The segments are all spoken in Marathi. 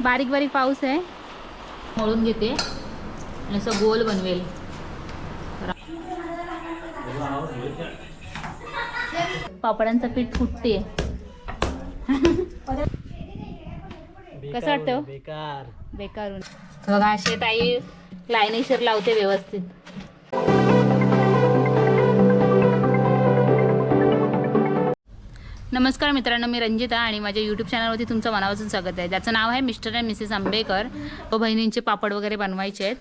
बारीक बारीक पाऊस आहे. मळून घेते. आणि असं गोल बनवेल. पापडांचं पीठ फुटते. कसं वाटतं? बेकार. बेकार. बघा असे ताई लाईनेशीर लावते व्यवस्थित. नमस्कार मित्रांनो मी रंजिता आणि माझ्या यूट्यूब चॅनलवरती तुमचं मनापासून स्वागत आहे. ज्याचं नाव आहे मिस्टर अँड मिसेस आंबेकर व बहिणींचे पापड वगैरे बनवायचे आहेत.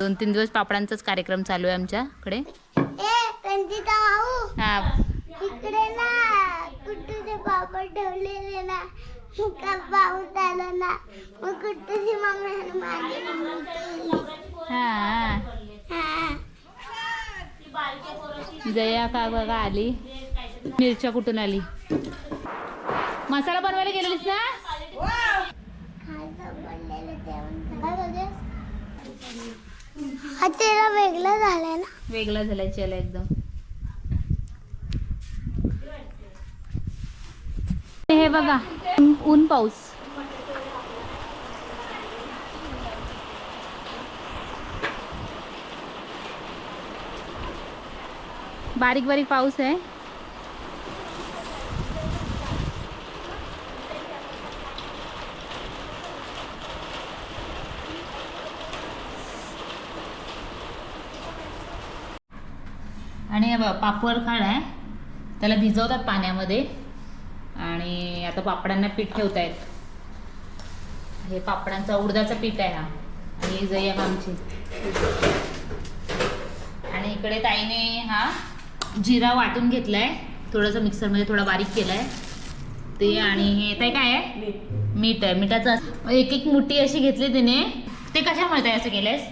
दोन तीन दिवस पापडांचाच कार्यक्रम चालू आहे आमच्याकडे. जया का बघा आली. मिरच्या कुठून आली? मसाला बनवायला गेलेलीस ना? वेगळा झालाय ना. वेगळा झालाय चला एकदम. हे बघा ऊन पाऊस. बारीक बारीक पाऊस आहे. पापड खाड आहे. त्याला भिजवतात पाण्यामध्ये. आणि आता पापडांना पीठ ठेवतायत. हे पापडांचा उडदाचा पीठ आहे हा. आणि ही जय्या आमची. आणि इकडे ताईने हा जिरा वाटून घेतलाय. थोडंसं मिक्सरमध्ये थोडा बारीक केलाय. ते आणि हे ताई काय आहे? मीठ. आहे. मिठाचं एक एक मुठी अशी घेतली तिने. ते कशामुळे ताई असं केलंयस?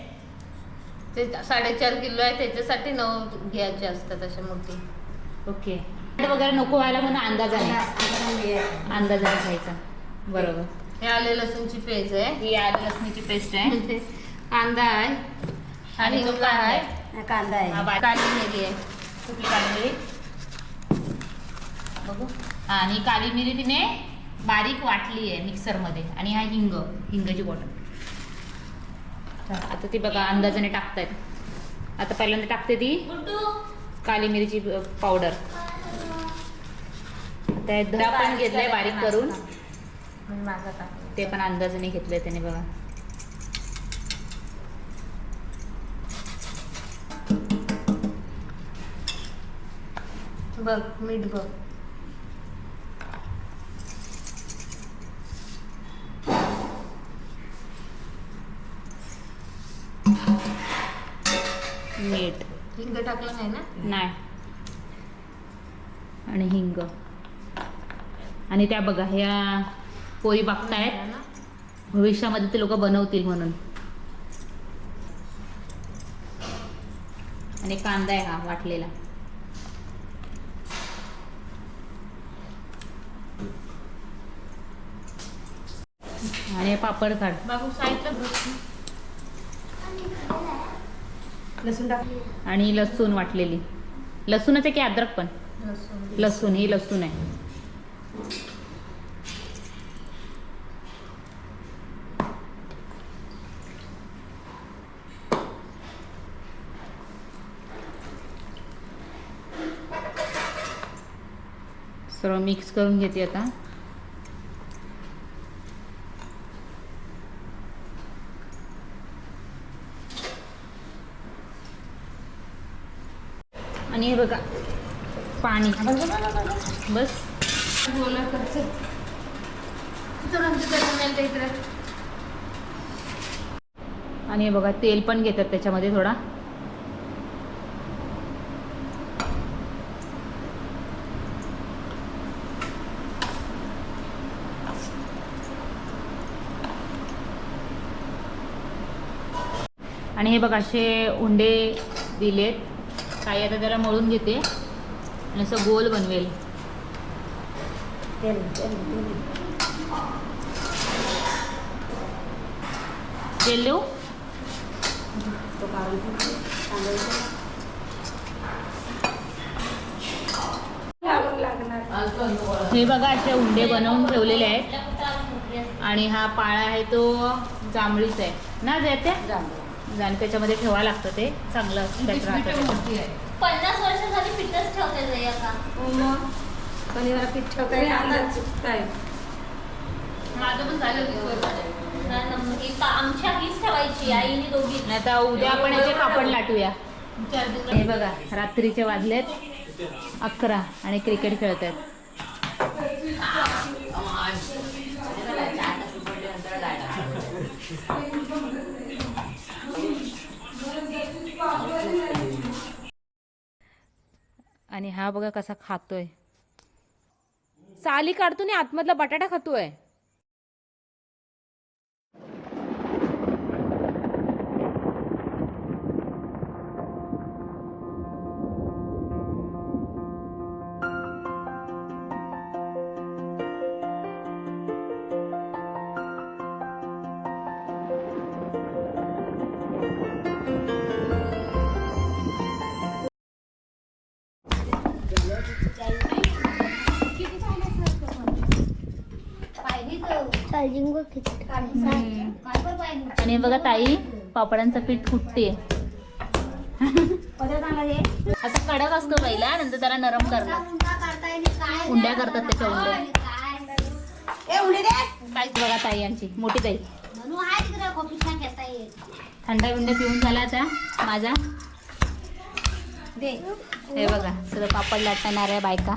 ते साडेचार किलो आहे त्याच्यासाठी नऊ घ्यायचे असतात अशा मोठी. ओके. वगैरे नको व्हायला म्हणून अंदाजाने अंदाजाने खायचा. बरोबर. हे आले लसूणची पेज आहे. ही आलं लसणीची पेस्ट आहे. कांदा आहे. आणि हिंगा कांदा आहे. कांदा हा, बारीक काली मिरी आहे. कुठली काळी मिरी बघू. हा, आणि काली मिरी तिने बारीक वाटली आहे मिक्सरमध्ये आणि हा हिंग हिंगाची बॉटल आता ती बघा अंदाजाने टाकतायत. आता पहिल्यांदा टाकते ती. काली मिरीची पावडर पण घेतलंय बारीक करून. ते पण अंदाजाने घेतलंय त्याने बघा. बघ मीठ बघ. मीठ हिंग टाकलं नाही ना? नाही. आणि हिंग. आणि त्या बघा ह्या पोळी बघतायत भविष्यामध्ये ते लोक बनवतील म्हणून. आणि कांदा आहे हा वाटलेला. आणि पापड काढ बाबू साईडला लसूण टाक. आणि लसूण वाटलेली. लसूणच आहे की अद्रक पण? लसूण. लसूण ही लसूण आहे. सर्व मिक्स करून घेते आता. आणि हे बघा पाणी. बस. बोला आणि हे बघा तेल पण घेतात त्याच्यामध्ये थोडा. आणि हे बघा असे उंडे दिलेत. काही आता त्याला मळून घेते. आणि असं गोल बनवेल. तेल देऊ. हे बघा असे उंडे बनवून ठेवलेले आहेत. आणि हा पाळा आहे तो जांभळीचा आहे. ना जाते? जांभळं. जाण त्याच्यामध्ये ठेवावं लागतं ते. चांगलं असतं. पन्नास वर्ष झाली पिठच ठेवते जया का हो मग पनीरला पीठ ठेवता येईल. आता चुकताय. माझं पण झालं आमच्या हीच ठेवायची. आईने दोघी. आणि आता उद्या आपण याचे पापड लाटूया. चार दिवस. हे बघा रात्रीचे वाजलेत. अकरा आणि क्रिकेट खेळत आहेत. आणि हा बघा कसा खातोय. साली काढतो आणि आतमधला बटाटा खातोय. आणि बघा ताई पापडांचं पीठ फुटते. असं कडक असतो पहिला नंतर त्याला नरम करणार. उंड्या करतात त्याच्या उंड्या. बघा ताई यांची मोठी ताई. थंडा बिंडा पिऊन झाला आता माझा. दे. हे बघा सगळं पापड लाटणाऱ्या बायका.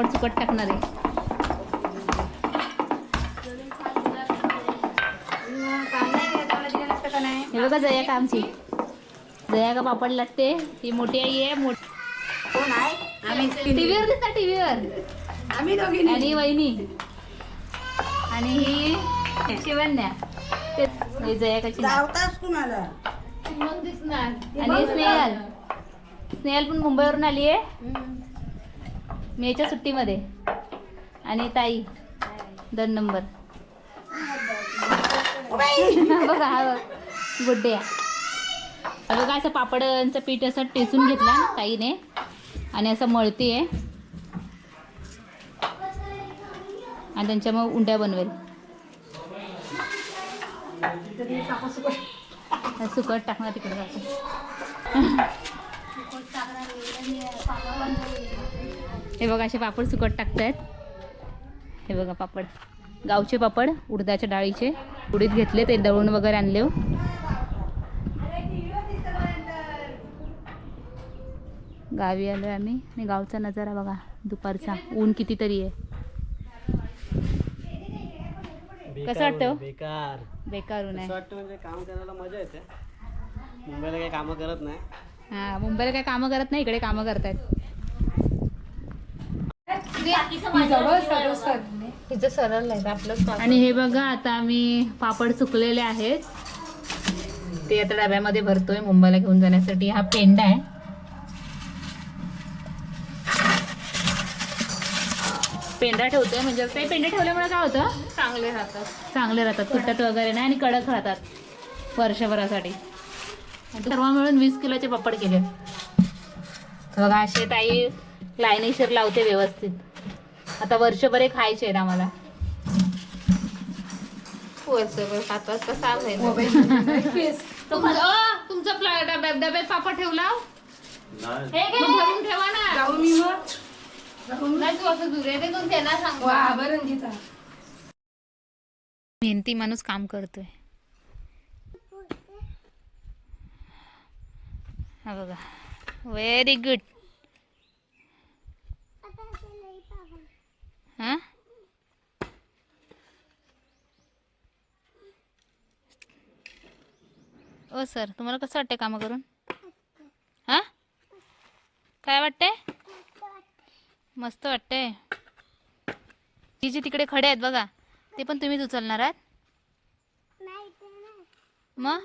पापड सुकट टाकणार आहे. हे बघा जया का आमची जया का पापड लाटते. ही मोठी आई आहे मोठी कोण आहे? आम्ही टीव्हीवर दिसता टीव्हीवर. आम्ही दोघी आणि वहिनी. आणि ही शिवन्या ते हे जया कशी? धावताच कुणाला? मग दिसणार. आणि स्नेहल. स्नेहल पण मुंबईवरून आली आहे मेच्या सुट्टीमध्ये. आणि ताई दोन नंबर. बघा हा बघ. गुड्डे. अगं काय असं पापडांचं पीठ असं टेचून घेतला ना ताईने. आणि असं मळती आहे आणि त्यांच्या मग उंड्या बनवेल. सुकट टाकणार तिकडे जातं हे बघा असे पापड सुकट टाकतायत. हे बघा पापड. गावचे पापड उडदाच्या डाळीचे. उडीद घेतले ते दळून वगैरे आणले हो. गावी आलो आम्ही आणि गावचा नजारा बघा दुपारचा. ऊन कितीतरी आहे. कसं वाटतं हो? बेकार. बेकार ऊन आहे. म्हणजे काम करायला मजा येते. मुंबईला काही कामं करत नाही. हा मुंबईला काय कामं करत नाही इकडे कामं करतायत. तिचं सरळ नाही आपलं आणि हे बघा आता आम्ही पापड सुकलेले आहेत. ते आता डब्यामध्ये भरतोय मुंबईला घेऊन जाण्यासाठी. हा पेंडा आहे. पेंडा ठेवतोय म्हणजे ते पेंडा ठेवल्यामुळे काय होतं? चांगले राहतात. चांगले राहतात तुटत वगैरे नाही आणि कडक राहतात वर्षभरासाठी. सर्व मिळून वीस किलोचे पापड केले. बघा असे ताई लाईनीशीर लावते व्यवस्थित. आता वर्षभर खायचे आहेत आम्हाला. वर्षभर पाच वाजता सांगायचं तुमचं डब्यात डब्यात पापड ठेवला हे घे. मग भरून ठेवा ना. जाऊ मी मग. नाही तू असं दुरे दे तू त्यांना सांग वा बरं गीता. मेहनती माणूस काम करतोय. हा बघा. व्हेरी गुड हां ओ सर तुम्हाला कसं वाटतंय कामं करून? हां? काय वाटतंय? मस्त वाटतंय. जी जी तिकडे खडे आहेत बघा ते पण तुम्हीच उचलणार आहात? मग?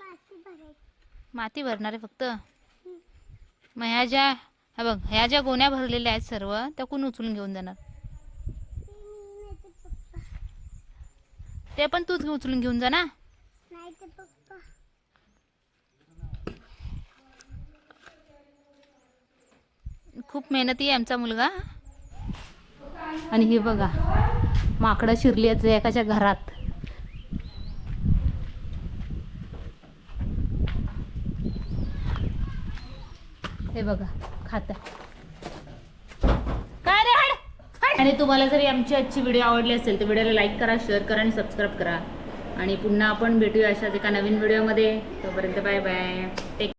माती भरणार आहे फक्त? मग ह्या ज्या हा बघ ह्या ज्या गोण्या भरलेल्या आहेत सर्व त्या कोण उचलून घेऊन जाणार ते पण तूच उचलून घेऊन जा ना. खूप मेहनती आहे आमचा मुलगा. आणि हे बघा माकडं शिरली आहेत एकाच्या घरात. हे बघा खाता. आणि तुम्हाला जरी आमची आजची व्हिडिओ आवडली असेल तर व्हिडिओला लाईक करा शेअर करा आणि सबस्क्राईब करा. आणि पुन्हा आपण भेटूया अशाच एका नवीन व्हिडिओमध्ये तोपर्यंत बाय बाय टेक